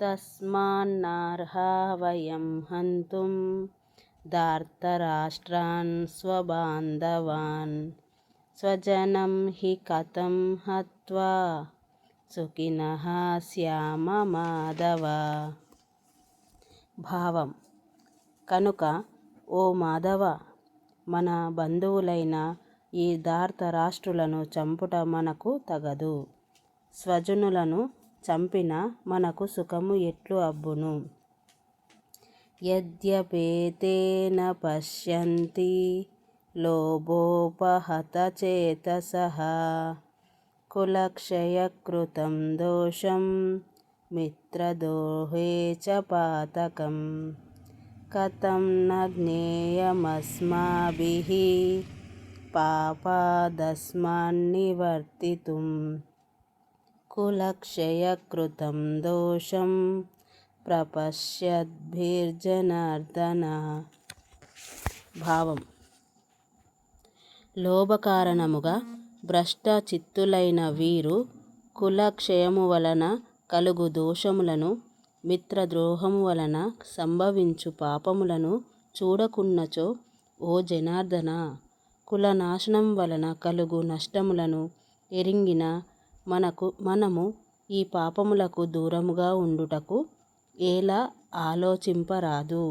తస్మాన్నర్హా వయం హంతుం ధార్తరాష్ట్రాన్ స్వబాంధవాన్ స్వజనం హి కథం హత్వా సుఖినః శ్యామ మాధవ భావం కనుక ఓ మాధవ మన బంధువులైన ఈ దార్త రాష్ట్రులను చంపుట మనకు తగదు. స్వజనులను చంపిన మనకు సుఖము ఎట్లు అబ్బును? యద్యపేతేన పశ్యంతి లోభోపహతచేతసః కులక్షయకృతం దోషం మిత్రదోహే చ పాతకం కథం న జ్ఞేయమస్మాభిः పాపాదస్మాన్నివర్తితుం కులక్షయకృతం దోషం ప్రపశ్యద్భిర్జనార్దన భావం లోభకారణముగా భ్రష్టచిత్తులైన వీరు కులక్షయము వలన కలుగు దోషములను మిత్రద్రోహము వలన సంభవించు పాపములను చూడకున్నచో ఓ జనార్దన కులనాశనం వలన కలుగు నష్టములను ఎరింగిన మనకు మనము ఈ పాపములకు దూరముగా ఉండుటకు ఎలా ఆలోచింపరాదు.